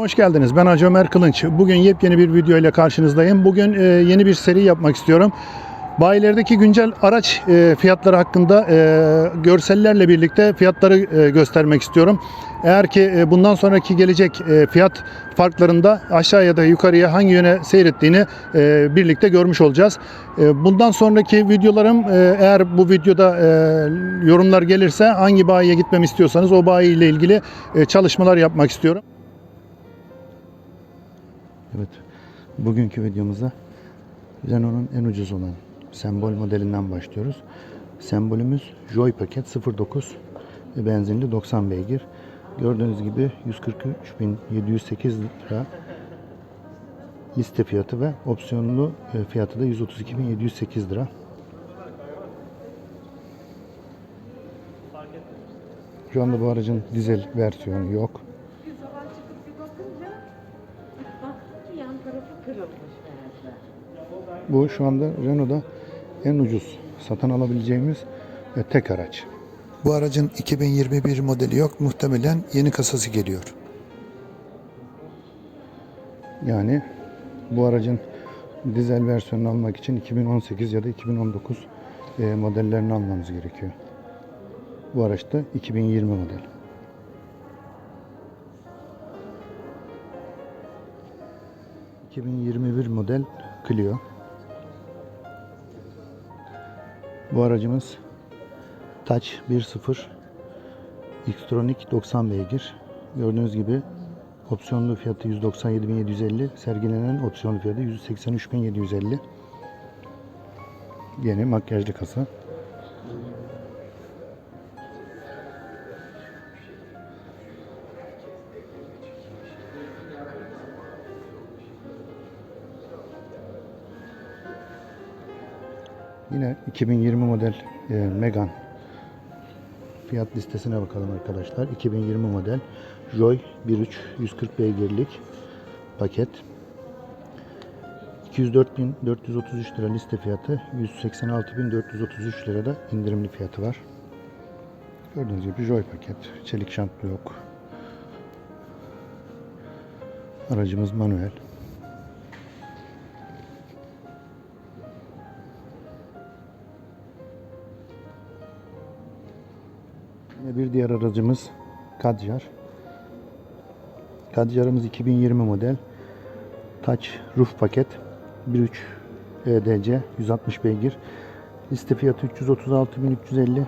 Hoş geldiniz. Ben Hacı Ömer Kılınç. Bugün yepyeni bir video ile karşınızdayım. Bugün e, yeni bir seri yapmak istiyorum. Bayilerdeki güncel araç e, fiyatları hakkında e, görsellerle birlikte fiyatları e, göstermek istiyorum. Eğer ki e, bundan sonraki gelecek e, fiyat farklarında aşağı ya da yukarıya hangi yöne seyrettiğini e, birlikte görmüş olacağız. E, bundan sonraki videolarım e, eğer bu videoda e, yorumlar gelirse hangi bayiye gitmemi istiyorsanız o bayi ile ilgili e, çalışmalar yapmak istiyorum. Evet. Bugünkü videomuzda Renault'un en ucuz olan sembol modelinden başlıyoruz. Sembolümüz Joy paket 09 ve benzinli 90 beygir. Gördüğünüz gibi 143.708 lira liste fiyatı ve opsiyonlu e, fiyatı da 132.708 lira. Şu anda bu aracın dizel versiyonu yok. Bu şu anda Renault'da en ucuz satın alabileceğimiz e, tek araç. Bu aracın 2021 modeli yok. Muhtemelen yeni kasası geliyor. Yani bu aracın dizel versiyonunu almak için 2018 ya da 2019 e, modellerini almamız gerekiyor. Bu araç da 2020 model. ...2021 model Clio. Bu aracımız Touch 1.0 Xtronic 90 beygir. Gördüğünüz gibi opsiyonlu fiyatı 197.750, sergilenen opsiyonlu fiyatı 183.750. Yeni makyajlı kasa. Yine 2020 model e, Megane fiyat listesine bakalım arkadaşlar. 2020 model Joy 1.3 140 beygirlik paket. 204.433 lira liste fiyatı, 186.433 lira da indirimli fiyatı var. Gördüğünüz gibi Joy paket. Çelik şantlı yok. Aracımız manuel. Yine bir diğer aracımız Kadjar. Kadjar'ımız 2020 model. Touch roof paket 1.3 EDC 160 beygir. Liste fiyatı 336.350.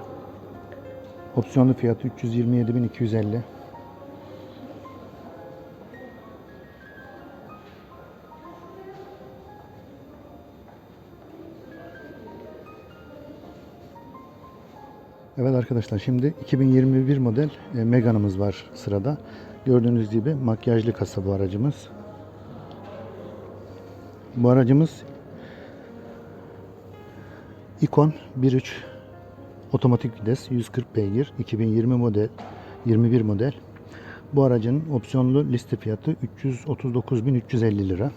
Opsiyonlu fiyatı 327.250. Evet arkadaşlar şimdi 2021 model e, Megane'ımız var sırada. Gördüğünüz gibi makyajlı kasa bu aracımız. Bu aracımız Ikon 1.3 otomatik vites 140 beygir 2020 model 21 model. Bu aracın opsiyonlu liste fiyatı 339.350 lira.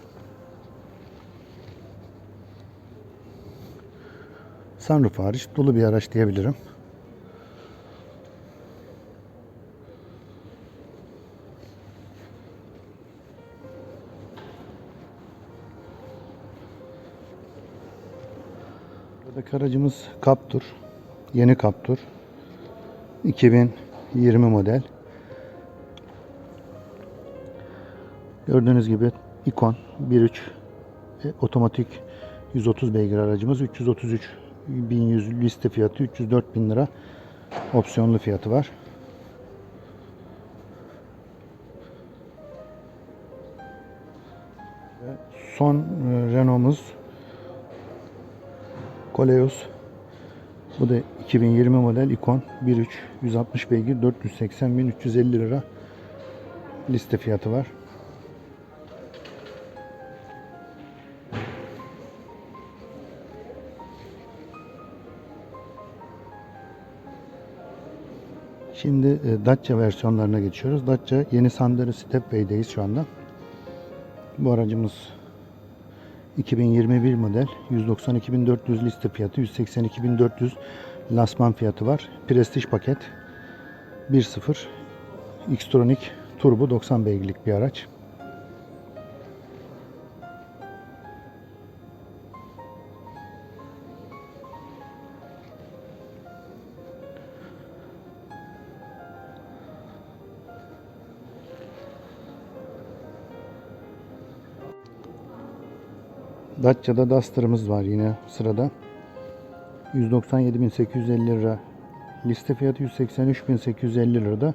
Sunroof hariç dolu bir araç diyebilirim. Buradaki aracımız Captur. Yeni Captur. 2020 model. Gördüğünüz gibi ikon 1.3 e, otomatik 130 beygir aracımız 333 1100 liste fiyatı 304 bin lira opsiyonlu fiyatı var. Son e, Renault'umuz Koleos. Bu da 2020 model ikon 1.3 160 beygir 480.350 lira liste fiyatı var. Şimdi e, Dacia versiyonlarına geçiyoruz. Dacia yeni Sandero Stepway'deyiz şu anda. Bu aracımız 2021 model 192.400 liste fiyatı 182.400 lasman fiyatı var. Prestige paket 1.0 Xtronic turbo 90 beygirlik bir araç. Dacia'da Duster'ımız var yine sırada. 197.850 lira. Liste fiyatı 183.850 lirada.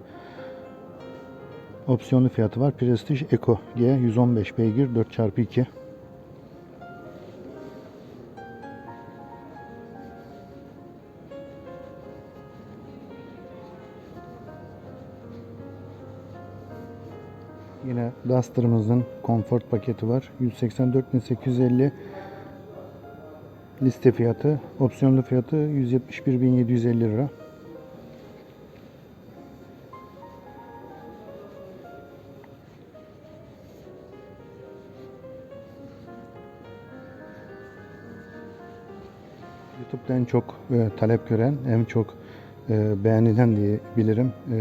Opsiyonlu fiyatı var. Prestige Eco G 115 beygir 4x2. Yine Duster'ımızın Comfort paketi var. 184.850 liste fiyatı. Opsiyonlu fiyatı 171.750 lira. YouTube'da en çok e, talep gören, en çok e, beğenilen diye bilirim. E,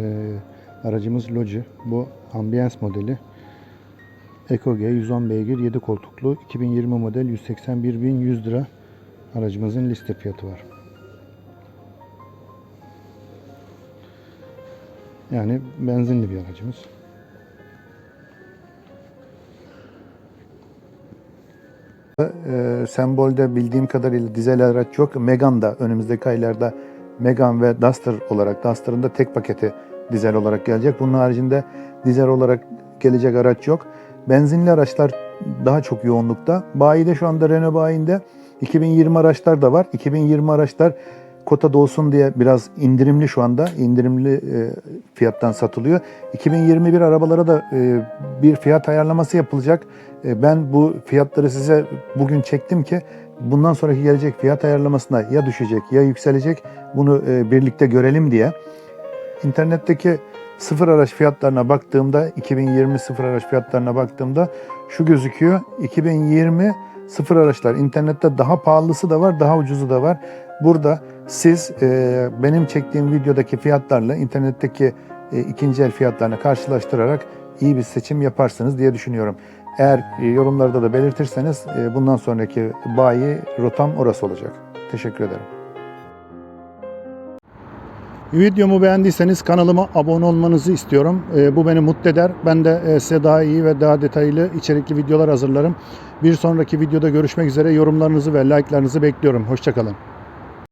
aracımız Logi. Bu Ambience modeli. Eco G 110 beygir 7 koltuklu 2020 model 181.100 lira aracımızın liste fiyatı var. Yani benzinli bir aracımız. E, sembolde bildiğim kadarıyla dizel araç yok. Megane da önümüzdeki aylarda Megane ve Duster olarak Duster'ın da tek paketi dizel olarak gelecek. Bunun haricinde dizel olarak gelecek araç yok. Benzinli araçlar daha çok yoğunlukta. Bayide şu anda Renault bayinde 2020 araçlar da var. 2020 araçlar kotada olsun diye biraz indirimli şu anda. indirimli e, fiyattan satılıyor. 2021 arabalara da e, bir fiyat ayarlaması yapılacak. E, ben bu fiyatları size bugün çektim ki bundan sonraki gelecek fiyat ayarlamasına ya düşecek ya yükselecek. Bunu birlikte görelim diye. İnternetteki sıfır araç fiyatlarına baktığımda 2020 sıfır araç fiyatlarına baktığımda şu gözüküyor. 2020 sıfır araçlar internette daha pahalısı da var, daha ucuzu da var. Burada siz e, benim çektiğim videodaki fiyatlarla internetteki e, ikinci el fiyatlarını karşılaştırarak iyi bir seçim yaparsınız diye düşünüyorum. Eğer e, yorumlarda da belirtirseniz e, bundan sonraki bayi rotam orası olacak. Teşekkür ederim. Videomu beğendiyseniz kanalıma abone olmanızı istiyorum. E, bu beni mutlu eder. Ben de e, size daha iyi ve daha detaylı içerikli videolar hazırlarım. Bir sonraki videoda görüşmek üzere. Yorumlarınızı ve like'larınızı bekliyorum. Hoşçakalın.